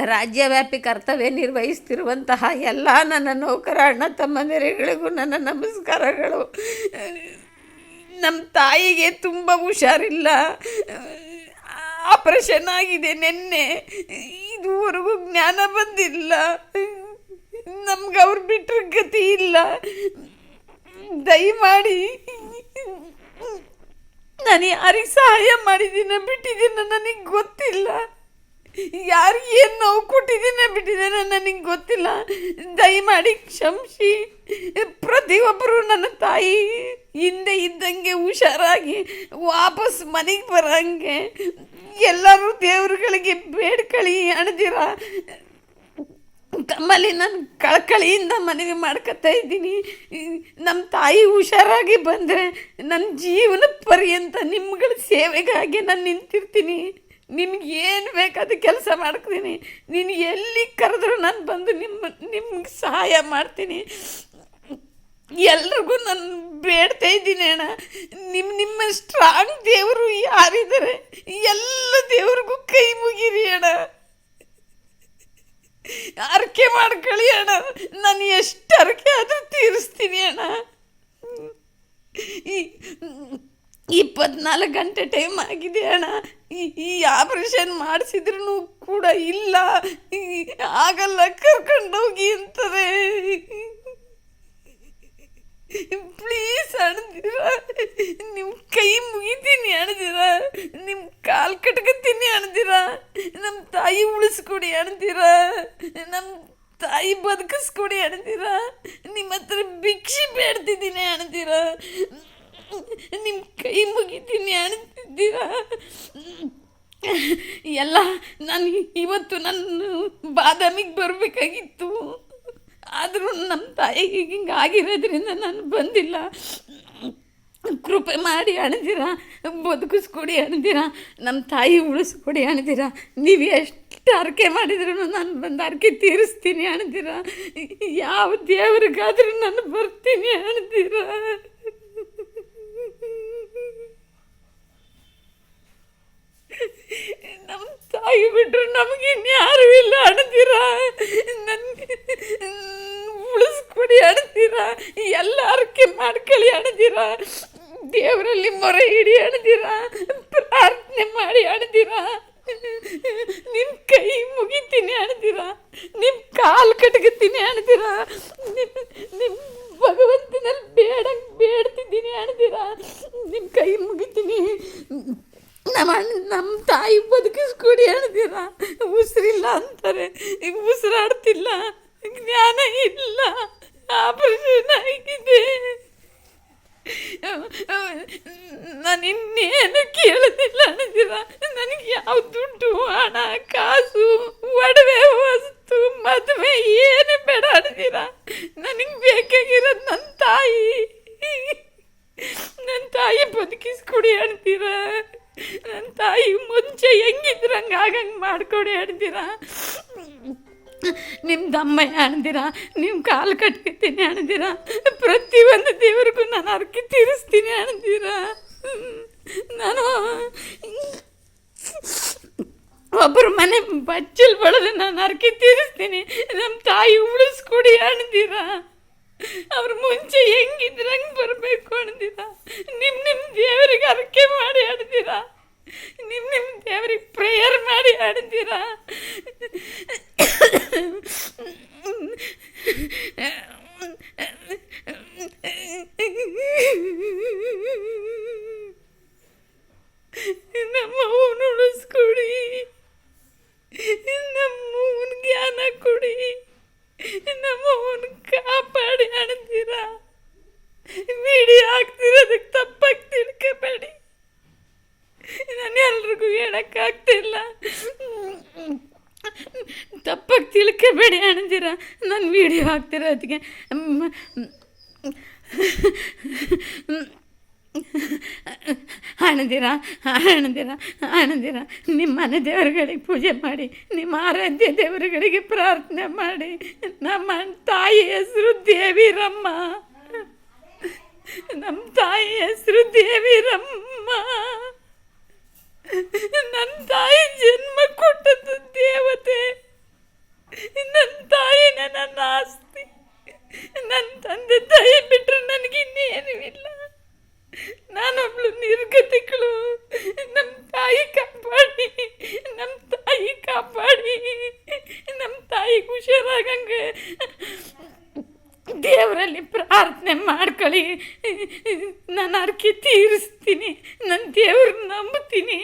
ರಾಜ್ಯವ್ಯಾಪಿ ಕರ್ತವ್ಯ ನಿರ್ವಹಿಸ್ತಿರುವಂತಹ ಎಲ್ಲ ನನ್ನ ನೌಕರ ಅಣ್ಣ ತಮ್ಮಂದಿರಿಗಳಿಗೂ ನನ್ನ ನಮಸ್ಕಾರಗಳು. ನಮ್ಮ ತಾಯಿಗೆ ತುಂಬ ಹುಷಾರಿಲ್ಲ. ಆಪರೇಷನ್ ಆಗಿದೆ ನಿನ್ನೆ. ಇದುವರೆಗೂ ಜ್ಞಾನ ಬಂದಿಲ್ಲ. ನಮ್ಗೆ ಅವ್ರು ಬಿಟ್ಟರೆ ಗತಿ ಇಲ್ಲ. ದಯಮಾಡಿ ನಾನು ಯಾರಿಗೆ ಸಹಾಯ ಮಾಡಿದ್ದೀನ, ಬಿಟ್ಟಿದ್ದೀನ, ನನಗೆ ಗೊತ್ತಿಲ್ಲ. ಯಾರಿಗೆ ಏನು ನೋವು ಕೊಟ್ಟಿದ್ದೀನ ಬಿಟ್ಟಿದ್ದೇನೆ ನನಗೆ ಗೊತ್ತಿಲ್ಲ. ದಯಮಾಡಿ ಕ್ಷಮಿಸಿ. ಪ್ರತಿಯೊಬ್ಬರು ನನ್ನ ತಾಯಿ. ಹಿಂದೆ ಇದ್ದಂಗೆ ಹುಷಾರಾಗಿ ವಾಪಸ್ ಮನೆಗೆ ಬರೋಂಗೆ. ಎಲ್ಲರೂ ದೇವರುಗಳಿಗೆ ಬೇಡ್ಕಳಿ ಅಣದಿರ. ತಮ್ಮಲ್ಲಿ ನಾನು ಕಳಕಳಿಯಿಂದ ಮನವಿ ಮಾಡ್ಕೊತಾ ಇದ್ದೀನಿ. ನಮ್ಮ ತಾಯಿ ಹುಷಾರಾಗಿ ಬಂದರೆ ನನ್ನ ಜೀವನ ಪರ್ಯಂತ ನಿಮ್ಗಳ ಸೇವೆಗಾಗಿ ನಾನು ನಿಂತಿರ್ತೀನಿ. ನಿಮ್ಗೆ ಏನು ಬೇಕಾದ ಕೆಲಸ ಮಾಡ್ತೀನಿ. ನೀನು ಎಲ್ಲಿ ಕರೆದ್ರೂ ನಾನು ಬಂದು ನಿಮ್ಮ ನಿಮ್ಗೆ ಸಹಾಯ ಮಾಡ್ತೀನಿ. ಎಲ್ರಿಗೂ ನಾನು ಬೇಡ್ತಾ ಇದ್ದೀನಿ ಅಣ್ಣ. ನಿಮ್ಮ ನಿಮ್ಮ ಸ್ಟ್ರಾಂಗ್ ದೇವರು ಯಾರಿದ್ದಾರೆ? ಎಲ್ಲ ದೇವ್ರಿಗೂ ಕೈ ಮುಗಿರಿ ಅಣ್ಣ. ಅರಕೆ ಮಾಡ್ಕೊಳ್ಳಿ ಅಣ್ಣ. ನಾನು ಎಷ್ಟು ಅರಕೆ ಆದರೂ ತೀರಿಸ್ತೀನಿ ಅಣ್ಣ. ಈ ಇಪ್ಪತ್ನಾಲ್ಕು ಗಂಟೆ ಟೈಮ್ ಆಗಿದೆ ಅಣ್ಣ. ಈ ಆಪ್ರೇಷನ್ ಮಾಡಿಸಿದ್ರು ಕೂಡ ಇಲ್ಲ. ಆಗಲ್ಲ ಕರ್ಕೊಂಡೋಗಿ ಅಂತಾರೆ ಪ್ಲೀಸ್ ಅಣದಿರ ನಿಮ್ಮ ಕೈ ಮುಗಿತೀನಿ ಅಣದಿರ ನಿಮ್ಮ ಕಾಲು ಕಟ್ಕತೀನಿ ಅಣದಿರ ನಮ್ಮ ತಾಯಿ ಉಳಿಸ್ಕೊಡಿ ಅಣದಿರ ನಮ್ಮ ತಾಯಿ ಬದುಕಿಸ್ಕೊಡಿ ಅಣದಿರ ನಿಮ್ಮ ಹತ್ರ ಭಿಕ್ಷೆ ಬೇಡ್ತಿದ್ದೀನಿ ಅಣದಿರ ನಿಮ್ಮ ಕೈ ಮುಗಿತೀನಿ ಅಣ್ತಿದ್ದೀರ ಎಲ್ಲ, ನಾನು ಇವತ್ತು ನನ್ನ ಬಾದಾಮಿಗೆ ಬರಬೇಕಾಗಿತ್ತು. ಆದರೂ ನಮ್ಮ ತಾಯಿಗೆ ಹಿಂಗೆ ಆಗಿರೋದ್ರಿಂದ ನಾನು ಬಂದಿಲ್ಲ. ಕೃಪೆ ಮಾಡಿ ಅಣದಿರ ಬದುಕಿಸ್ಕೊಡಿ ಅಣದಿರ ನಮ್ಮ ತಾಯಿ ಉಳಿಸ್ಕೊಡಿ ಅಣದಿರ ನೀವು ಎಷ್ಟು ಅರ್ಕೆ ಮಾಡಿದ್ರೂ ನಾನು ಬಂದು ಅರ್ಕೆ ತೀರಿಸ್ತೀನಿ ಅಣದಿರ ಯಾವ ದೇವ್ರಿಗಾದ್ರೂ ನಾನು ಬರ್ತೀನಿ ಅಣದಿರ ನಮ್ಮ ತಾಯಿ ಬಿಟ್ರು ನಮಗೆ ಇನ್ಯಾರು ಇಲ್ಲ ಅಣದಿರ ನನಗೆ ಉಳಿಸ್ಕೊಡಿ ಅಣದಿರ ಎಲ್ಲ ಅರ್ಕೆ ಮಾಡ್ಕೊಳ್ಳಿ ಅಣದಿರ ದೇವರಲ್ಲಿ ಮೊರೆ ಹಿಡಿ ಅಣದಿರ ಪ್ರಾರ್ಥನೆ ಮಾಡಿ ಅಣದಿರ ನಿಮ್ಮ ಕೈ ಮುಗಿತೀನಿ ಅಣದಿರ ನಿಮ್ಮ ಕಾಲು ಕಟ್ಕೊತೀನಿ ಅಣದಿರ ನಿಮ್ಮ ನಿಮ್ಮ ಭಗವಂತನಲ್ಲಿ ಬೇಡಂಗೆ ಬೇಡ್ತಿದ್ದೀನಿ ಅಣದಿರ ನಿಮ್ಮ ಕೈ ಮುಗಿತೀನಿ ನಮ್ಮ ಅಣ್ಣ, ನಮ್ಮ ತಾಯಿ ಬದುಕಿಸ್ಕೊಡಿ ಹೇಳ್ತೀರ? ಉಸಿರಿಲ್ಲ ಅಂತಾರೆ. ಈಗ ಉಸಿರಾಡ್ತಿಲ್ಲ. ಜ್ಞಾನ ಇಲ್ಲ. ಆಪರೇಷನ್ ಆಗಿದೆ. ನಾನು ಇನ್ನೇನು ಕೇಳೋದಿಲ್ಲ ಅನ್ನದಿರ ನನಗೆ ಯಾವ ದುಡ್ಡು, ಹಣ, ಕಾಸು, ಒಡವೆ, ವಸ್ತು, ಮದುವೆ ಏನು ಬೇಡ ಅನ್ನದಿರ ನನಗೆ ಬೇಕಾಗಿರೋದು ನನ್ನ ತಾಯಿ. ನನ್ನ ತಾಯಿ ಬದುಕಿಸ್ಕೊಡಿ ಅಂತೀರಾ? ಮುಂಚೆ ಹೆಂಗಿದ್ರಂಗೆ ಆಗಂಗೆ ಮಾಡ್ಕೊಡಿ ಅಣ್ತೀರ ನಿಮ್ಮ ದಮ್ಮಯ್ಯ ಅಣ್ದಿರ ನಿಮ್ಮ ಕಾಲು ಕಟ್ಕೊತೀನಿ ಅಣ್ದಿರ ಪ್ರತಿಯೊಂದು ದೇವ್ರಿಗೂ ನಾನು ಅರ್ಕೆ ತೀರಿಸ್ತೀನಿ ಅಣ್ದಿರ ನಾನು ಒಬ್ಬರು ಮನೆ ಬಚ್ಚಲ್ ಬಡದು ನಾನು ಅರ್ಕೆ ತೀರಿಸ್ತೀನಿ. ನಮ್ಮ ತಾಯಿ ಉಳಿಸ್ಕೊಡಿ ಅಣ್ದಿರ ಅವ್ರ ಮುಂಚೆ ಹೆಂಗಿದ್ರಂಗೆ ಬರಬೇಕು ಅಣ್ದಿರ ನಿಮ್ಮ ನಿಮ್ಮ ದೇವರಿಗೆ ಅರ್ಕೆ ಮಾಡಿ ಅಣ್ದಿರ ನಿಮ್ಮ ನಿಮ್ಮ ದೇವರಿಗೆ ಪ್ರೇಯರ್ ಮಾಡಿ ಅಣ್ದಿರ ನಮ್ಮ ಅವನು ಉಳಿಸ್ಕೊಡಿ ನಮ್ಮ ಅವನ ಜ್ಞಾನ ಕೊಡಿ ನಮ್ಮ ಅವನ ಕಾಪಾಡಿ ಅಣ್ದಿರ ವಿಡಿಯೋ ಹಾಕ್ತಿರೋದಕ್ಕೆ ತಪ್ಪಾಗಿ ತಿಳ್ಕೊಬೇಡಿ ನಾನು ಎಲ್ರಿಗೂ ಹೇಳೋಕ್ಕಾಗ್ತಿಲ್ಲ ತಪ್ಪಾಗಿ ತಿಳ್ಕೊಬೇಡಿ ಅಣ್ದಿರ ನಾನು ವಿಡಿಯೋ ಹಾಕ್ತಿರೋದಕ್ಕೆ ಅಣದಿರ ಅಣದಿರ ಅಣದಿರ ನಿಮ್ಮ ಮನೆ ದೇವರುಗಳಿಗೆ ಪೂಜೆ ಮಾಡಿ, ನಿಮ್ಮ ಆರಾಧ್ಯ ದೇವರುಗಳಿಗೆ ಪ್ರಾರ್ಥನೆ ಮಾಡಿ. ನಮ್ಮ ತಾಯಿ ಹೆಸರು ದೇವಿರಮ್ಮ. ನಮ್ಮ ತಾಯಿ ಹೆಸರು ದೇವಿರಮ್ಮ. ನನ್ನ ತಾಯಿ ಜನ್ಮ ಕೊಟ್ಟದ್ದು ದೇವತೆ. ನಾನು ಅರ್ಕೆ ತೀರಿಸ್ತೀನಿ ನನ್ನ ದೇವ್ರನ್ನ ನಂಬ್ತೀನಿ.